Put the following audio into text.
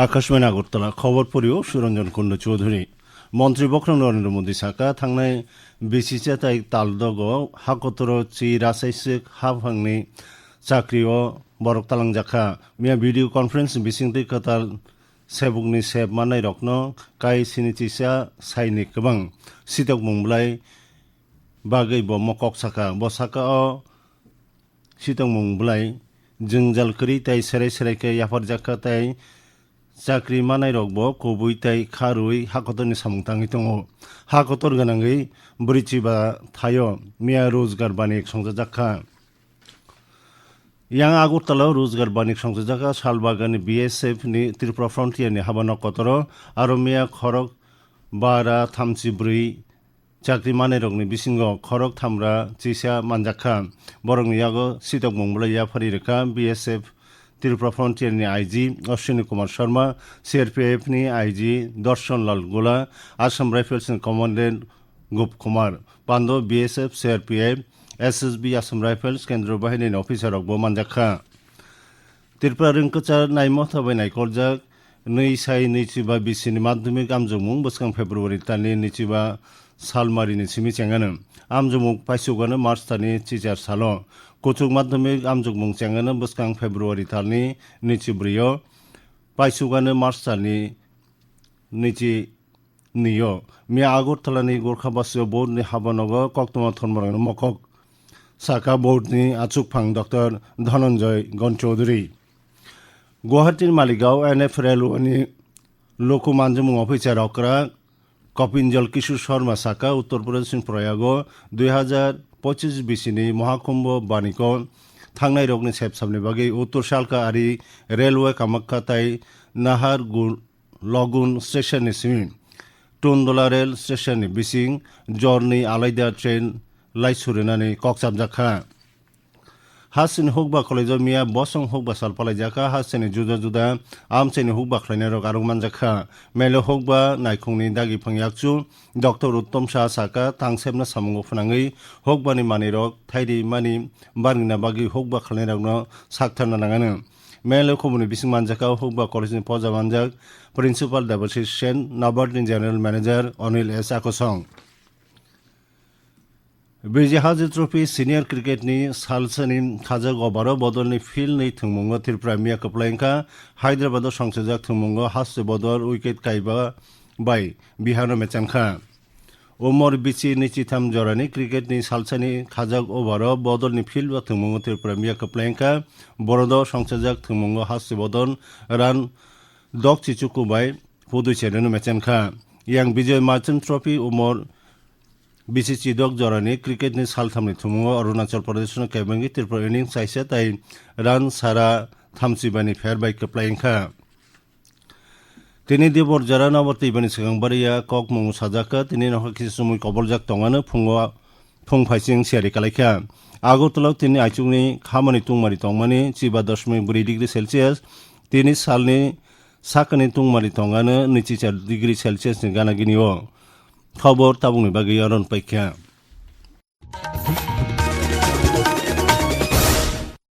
আকাশবাণী আগরতলা, খবর পড়িও সুরঞ্জন কুণ্ড চৌধুরী। মন্ত্রী বক্রম নরেন্দ্র মোদী সাকা থাংনায় বিসিসে তাই তালদগ, হাকতর চি রাসাইসিক হাফাংনি চাকরিও বরক তালাং জাখা। মিয়া ভিডিও কনফারেন্স বিসিং তৈ কতাল সেবুকনি সেব মানাই রকন, কাই সিনিচিসা সাইনি কবং সিতক মুংবলাই বাগৈ ব মকক সাকা ব সাকা অ, সিতক মুংবলাই জঞ্জাল করি তাই সেরাই সেরাইকে ইয়াফার জাখা তাই chakri manai rok bo kobui tai kharui hakotor ni samung tangi tongo hakotor ganangi burichi ba thayo mia rozgar banik songja jakha yang agurtala rozgar banik songja jakha shalbagani bsf ni tripura frontier ni habano kotoro aro mia khorok bara thamchi brui চাকরি মানে রকনি বিসিং খরক থামরা চিসা মানজাখা বরং ইয়াগো সিটক মংবলা ইয়াফারি রেখা বিএসএফ ত্রিপুরা ফ্রন্টিয়ার নিয়ে আইজি অশ্বিনী কুমার শর্মা সিআরপিএফ নিয়ে IG Darshanlal Gola, Assam rifles commandant Gup Kumar Pandav BSF CRPF SSB Assam rifles, কেন্দ্রীয় বাহিনীর অফিসার অবমান দেখা ত্রিপুরা রিঙ্কচা নাইমথাবাই নাইকরজাক नै साय नैचिबा बिसिनि माध्यमिक आमजों मुं बोसखां फेब्रुवारि दाननि नैचिबा সালমারিনি সিমি চেঙ্গানো আমজুমুক পাইসুগানো মার্চ তানি চিচার সালো কচুক মাধ্যমিক আমজুকমুং চেঙ্গানো বসকাং ফেব্রুয়ারি তালনি নিচিব্রিয় পাইসুগানো মার্চ তালনি নিচি নিয় মিয়া আগরতলানি গোর্খা বাসীয় বোর্ডনি হাবানগ ককটমা থনমরাং মকক সাকা বোর্ডনি আচুকফাং ডক্টর ধনঞ্জয় গণচৌধুরী গুয়াহাটির মালিগাঁও এন এফ রেলওয়ে লোকমাঞ্জমুং অফিসার অক্রাক कपिनजल किशोर शर्मा साका उत्तर प्रदेशनि प्रयाग दुई हाजार पचिस बिसिनि महाकुम्भ बानिक थांनाय रगनि सेबसाबनि बागै उत्तर सालका आरि रेलवे कामाख्या ताइ नाहार लगुन स्टेशननि सिम टुनदला रेल स्टेशननि बिसिं जरनि आलायदा ट्रेन लाइसुरिनानै कक्साबजाखा হাসিন হোক বা কলেজ মিয়া বসং হোক বা সালপালাই জাকা হাসিনে জুদা জুদা আমসেনে হোক বা খাইনে রোগ আরো মানজাকা মেলো হোক বা নাইখুংনি দাগি ফাংয়াকচু ডক্টর উত্তম শাহ সাকা তাংসেবনা সামঙ্গ ফনাঙ্গি হোক বানি মানি রোগ থাইরি মানি বানিনা বাগি হোক বা খাইনে রোগ সাকথানা নাঙানো। মেলো কমুনি বিসিং মানজাকা হোক বা কলেজ পজা মানজাক প্রিন্সিপাল দেবশিষ সেন নাবার্ডিন জেনারেল ম্যানেজার অনিল এস আকসং ᱵᱮᱡᱤᱦᱟᱡ ᱴᱨᱚᱯᱷᱤ ᱥᱤᱱᱤᱭᱚᱨ ᱠᱨᱤᱠᱮᱴ ᱱᱤ ᱥᱟᱞᱥᱟᱱᱤ ᱠᱷᱟᱡᱟ ᱜᱚᱵᱟᱨᱚ ᱵᱚᱫᱚᱞ ᱱᱤ ᱯᱷᱤᱞ ᱱᱤ ᱛᱷᱩᱢᱩᱝᱜᱚ ᱛᱤᱨ ᱯᱨᱟᱭᱢᱤᱭᱟ ᱠᱟᱯᱞᱟᱭᱝᱠᱟ ᱦᱟᱭᱫᱨᱟᱵᱟᱫ ᱥᱚᱝᱥᱮᱡᱟᱠ ᱛᱷᱩᱢᱩᱝᱜᱚ ᱦᱟᱥᱥᱮ ᱵᱚᱫᱚᱞ ᱩᱭᱠᱮᱴ ᱠᱟᱭᱵᱟ ᱵᱟᱭ বিহানো মেচানখা ওমর বিচি নিচিথাম জরানি ক্রিকেট নি সালসানি খাজাক ওভার বদল নি ফিল্ড বা থুমঙ্গ ত্রিপুরা মিয়া কাপলাইঙ্কা বরদ সংসাজাক থুমঙ্গ হাসি বদন রান দক চিচুকু বাই পদুই চেরেন মেচেনখা ইয়াং বিজয় মার্চেন্ট ট্রফি ওমর বিসিসি দক জরানি ক্রিকেট विशिष्ट जराने क्रिकेटनि सालथामनि थुमुङाव अरुणाचल प्रदेशनो केबेंगि त्रिपुर इनिंस आइसे ताइ रान सारा थामसिबानि फेर बाइक प्लाइंखा তিনি দেবর যারা নাবর্তে ইবানি সিগাংবারিয়া কক মং সাজাকা, তিনি নহা কিছু সময় কবরজাক টঙানো ফুঙ্গ ফুং ফাইসিং সিয়ারি কালাইখা। আগরতলাও তিনি আইচুংনি খামানি তুংমারি টংমানি চিবা দশমিক বুড়ি ডিগ্রি সেলসিয়াস, তিনি সালনি সাকানি তুংমারি টঙানো, নিচি চার ডিগ্রি সেলসিয়াসনি গানাগিনিও खबर ताबुंनि बागै अरन पाइखा